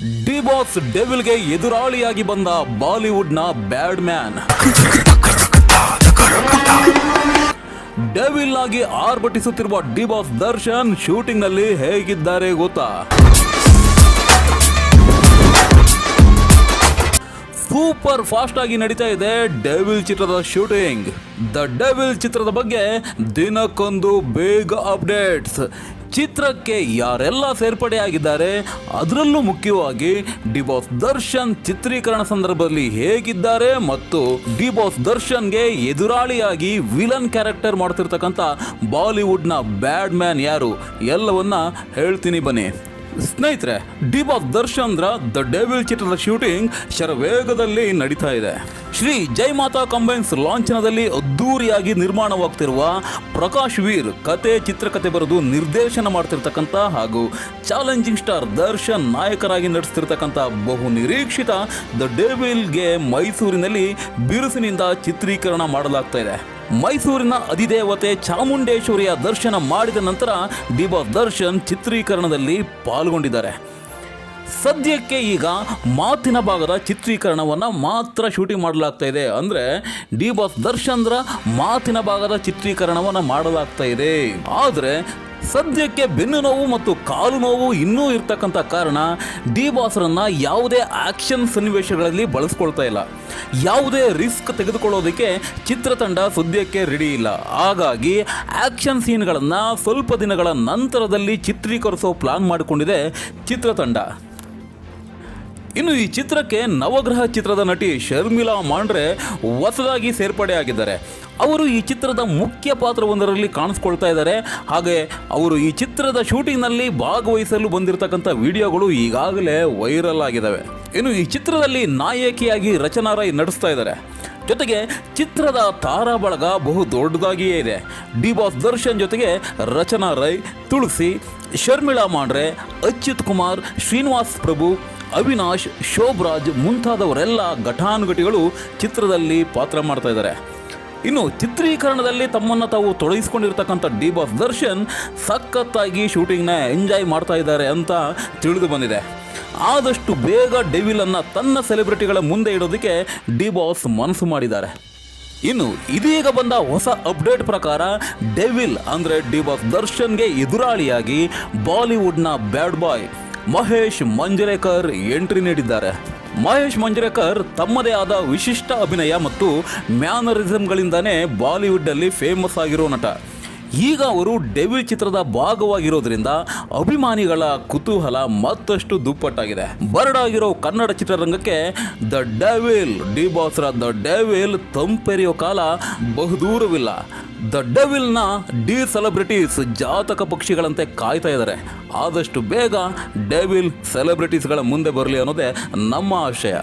D box ಡೆವಿಲ್ಗೆ ಎದುರಾಳಿಯಾಗಿ ಬಂದ ಬಾಲಿವುಡ್ನ ಬ್ಯಾಡ್ man. Devil ಆಗಿ ಆರ್ಭಟಿಸುತ್ತಿರುವ ಡಿ ಬಾಕ್ಸ್ ದರ್ಶನ್ ಶೂಟಿಂಗ್ನಲ್ಲಿ ಹೇಗಿದ್ದಾರೆ ಗೊತ್ತಾ? ಸೂಪರ್ ಫಾಸ್ಟ್ ಆಗಿ ನಡೀತಾ ಇದೆ ಡೆವಿಲ್ ಚಿತ್ರದ ಶೂಟಿಂಗ್. ದ ಡೆವಿಲ್ ಚಿತ್ರದ ಬಗ್ಗೆ ದಿನಕ್ಕೊಂದು ಬೇಗ ಅಪ್ಡೇಟ್ಸ್ ಚಿತ್ರಕ್ಕೆ ಯಾರೆಲ್ಲ ಸೇರ್ಪಡೆಯಾಗಿದ್ದಾರೆ, ಅದರಲ್ಲೂ ಮುಖ್ಯವಾಗಿ ಡಿ ಬಾಸ್ ದರ್ಶನ್ ಚಿತ್ರೀಕರಣ ಸಂದರ್ಭದಲ್ಲಿ ಹೇಗಿದ್ದಾರೆ ಮತ್ತು ಡಿ ಬಾಸ್ ದರ್ಶನ್ಗೆ ಎದುರಾಳಿಯಾಗಿ ವಿಲನ್ ಕ್ಯಾರೆಕ್ಟರ್ ಮಾಡ್ತಿರ್ತಕ್ಕಂಥ ಬಾಲಿವುಡ್ನ ಬ್ಯಾಡ್ ಮ್ಯಾನ್ ಯಾರು? ಎಲ್ಲವನ್ನ ಹೇಳ್ತೀನಿ ಬನ್ನಿ. ಸ್ನೇಹಿತರೆ ದರ್ಶನ್ ರ ದ ಡೇವಿಲ್ ಚಿತ್ರದ ಶೂಟಿಂಗ್ ಶರವೇಗದಲ್ಲಿ ನಡೀತಾ ಇದೆ. ಶ್ರೀ ಜೈ ಮಾತಾ ಕಂಬೈನ್ಸ್ ಲಾಂಛನದಲ್ಲಿ ಅದ್ದೂರಿಯಾಗಿ ನಿರ್ಮಾಣವಾಗ್ತಿರುವ ಪ್ರಕಾಶ್ ವೀರ್ ಕತೆ, ಚಿತ್ರಕತೆ ಬರೆದು ನಿರ್ದೇಶನ ಮಾಡ್ತಿರ್ತಕ್ಕಂಥ ಹಾಗೂ ಚಾಲೆಂಜಿಂಗ್ ಸ್ಟಾರ್ ದರ್ಶನ್ ನಾಯಕರಾಗಿ ನಡೆಸ್ತಿರ್ತಕ್ಕಂಥ ಬಹು ನಿರೀಕ್ಷಿತ ದ ಡೇವಿಲ್ಗೆ ಮೈಸೂರಿನಲ್ಲಿ ಬಿರುಸಿನಿಂದ ಚಿತ್ರೀಕರಣ ಮಾಡಲಾಗ್ತಾ ಇದೆ. ಮೈಸೂರಿನ ಅಧಿದೇವತೆ ಚಾಮುಂಡೇಶ್ವರಿಯ ದರ್ಶನ ಮಾಡಿದ ನಂತರ ಬಾಸ್ ದರ್ಶನ್ ಚಿತ್ರೀಕರಣದಲ್ಲಿ ಪಾಲ್ಗೊಂಡಿದ್ದಾರೆ. ಸದ್ಯಕ್ಕೆ ಈಗ ಮಾತಿನ ಭಾಗದ ಚಿತ್ರೀಕರಣವನ್ನು ಮಾತ್ರ ಶೂಟಿಂಗ್ ಮಾಡಲಾಗ್ತಾ ಇದೆ. ಅಂದರೆ ಡಿ ಬಾಸ್ ದರ್ಶನ್ರ ಮಾತಿನ ಭಾಗದ ಚಿತ್ರೀಕರಣವನ್ನು ಮಾಡಲಾಗ್ತಾ ಇದೆ. ಆದರೆ ಸದ್ಯಕ್ಕೆ ಬೆನ್ನು ನೋವು ಮತ್ತು ಕಾಲು ನೋವು ಇನ್ನೂ ಇರ್ತಕ್ಕಂಥ ಕಾರಣ ಡಿ ಬಾಸ್ರನ್ನ ಯಾವುದೇ ಆಕ್ಷನ್ ಸನ್ನಿವೇಶಗಳಲ್ಲಿ ಬಳಸ್ಕೊಳ್ತಾ ಇಲ್ಲ. ಯಾವುದೇ ರಿಸ್ಕ್ ತೆಗೆದುಕೊಳ್ಳೋದಕ್ಕೆ ಚಿತ್ರತಂಡ ಸದ್ಯಕ್ಕೆ ರೆಡಿ ಇಲ್ಲ. ಹಾಗಾಗಿ ಆಕ್ಷನ್ ಸೀನ್ಗಳನ್ನು ಸ್ವಲ್ಪ ದಿನಗಳ ನಂತರದಲ್ಲಿ ಚಿತ್ರೀಕರಿಸೋ ಪ್ಲಾನ್ ಮಾಡಿಕೊಂಡಿದೆ ಚಿತ್ರತಂಡ. ಇನ್ನು ಈ ಚಿತ್ರಕ್ಕೆ ನವಗ್ರಹ ಚಿತ್ರದ ನಟಿ ಶರ್ಮಿಲಾ ಮಾಂಡ್ರೆ ಹೊಸದಾಗಿ ಸೇರ್ಪಡೆಯಾಗಿದ್ದಾರೆ ಅವರು ಈ ಚಿತ್ರದ ಮುಖ್ಯ ಪಾತ್ರವೊಂದರಲ್ಲಿ ಕಾಣಿಸ್ಕೊಳ್ತಾ ಇದ್ದಾರೆ. ಹಾಗೆ ಅವರು ಈ ಚಿತ್ರದ ಶೂಟಿಂಗ್ನಲ್ಲಿ ಭಾಗವಹಿಸಲು ಬಂದಿರತಕ್ಕಂಥ ವಿಡಿಯೋಗಳು ಈಗಾಗಲೇ ವೈರಲ್ ಆಗಿದ್ದಾವೆ ಇನ್ನು ಈ ಚಿತ್ರದಲ್ಲಿ ನಾಯಕಿಯಾಗಿ ರಚನಾ ರೈ ನಡೆಸ್ತಾ ಇದ್ದಾರೆ. ಜೊತೆಗೆ ಚಿತ್ರದ ತಾರಾ ಬಳಗ ಬಹು ದೊಡ್ಡದಾಗಿಯೇ ಇದೆ. ಡಿ ಬಾಸ್ ದರ್ಶನ್ ಜೊತೆಗೆ ರಚನಾ ರೈ ತುಳಸಿ ಶರ್ಮಿಳಾ ಮಾಂಡ್ರೆ, ಅಚ್ಯುತ್ ಕುಮಾರ್, ಶ್ರೀನಿವಾಸ್ ಪ್ರಭು, ಅವಿನಾಶ್, ಶೋಭರಾಜ್ ಮುಂತಾದವರೆಲ್ಲ ಘಟಾನುಘಟಿಗಳು ಚಿತ್ರದಲ್ಲಿ ಪಾತ್ರ ಮಾಡ್ತಾ ಇದ್ದಾರೆ. ಇನ್ನು ಚಿತ್ರೀಕರಣದಲ್ಲಿ ತಮ್ಮನ್ನು ತಾವು ತೊಡಗಿಸ್ಕೊಂಡಿರ್ತಕ್ಕಂಥ ಡಿ ಬಾಸ್ ದರ್ಶನ್ ಸಖತ್ತಾಗಿ ಶೂಟಿಂಗ್ನ ಎಂಜಾಯ್ ಮಾಡ್ತಾ ಇದ್ದಾರೆ ಅಂತ ತಿಳಿದು ಬಂದಿದೆ. ಆದಷ್ಟು ಬೇಗ ಡೆವಿಲನ್ನು ತನ್ನ ಸೆಲೆಬ್ರಿಟಿಗಳ ಮುಂದೆ ಇಡೋದಕ್ಕೆ ಡಿ ಬಾಸ್ ಮನಸ್ಸು ಮಾಡಿದ್ದಾರೆ. ಇನ್ನು ಇದೀಗ ಬಂದ ಹೊಸ ಅಪ್ಡೇಟ್ ಪ್ರಕಾರ ಡೆವಿಲ್ ಅಂದರೆ ಡಿ ಬಾಸ್ ದರ್ಶನ್ಗೆ ಎದುರಾಳಿಯಾಗಿ ಬಾಲಿವುಡ್ನ bad boy Mahesh Manjrekar entry ನೀಡಿದ್ದಾರೆ. ಮಹೇಶ್ ಮಂಜರೇಕರ್ ತಮ್ಮದೇ ಆದ ವಿಶಿಷ್ಟ ಅಭಿನಯ ಮತ್ತು ಮ್ಯಾನರಿಸಮ್ಗಳಿಂದಾನೇ ಬಾಲಿವುಡ್ನಲ್ಲಿ ಫೇಮಸ್ ಆಗಿರೋ ನಟ. ಈಗ ಅವರು ಡೆವಿಲ್ ಚಿತ್ರದ ಭಾಗವಾಗಿರೋದ್ರಿಂದ ಅಭಿಮಾನಿಗಳ ಕುತೂಹಲ ಮತ್ತಷ್ಟು ದುಪ್ಪಟ್ಟಾಗಿದೆ. ಬರಡಾಗಿರೋ ಕನ್ನಡ ಚಿತ್ರರಂಗಕ್ಕೆ ದ ಡೆವಿಲ್, ಡಿ ಬಾಸ್ರ ದ ಡೆವಿಲ್ ತಂಪೆರಿಯೋ ಕಾಲ ಬಹುದೂರವಿಲ್ಲ. ದ ಡೆವಿಲ್ನ ಡಿ ಸೆಲೆಬ್ರಿಟೀಸ್ ಜಾತಕ ಪಕ್ಷಿಗಳಂತೆ ಕಾಯ್ತಾ ಇದ್ದಾರೆ. ಆದಷ್ಟು ಬೇಗ ಡೆವಿಲ್ ಸೆಲೆಬ್ರಿಟೀಸ್ಗಳ ಮುಂದೆ ಬರಲಿ ಅನ್ನೋದೇ ನಮ್ಮ ಆಶಯ.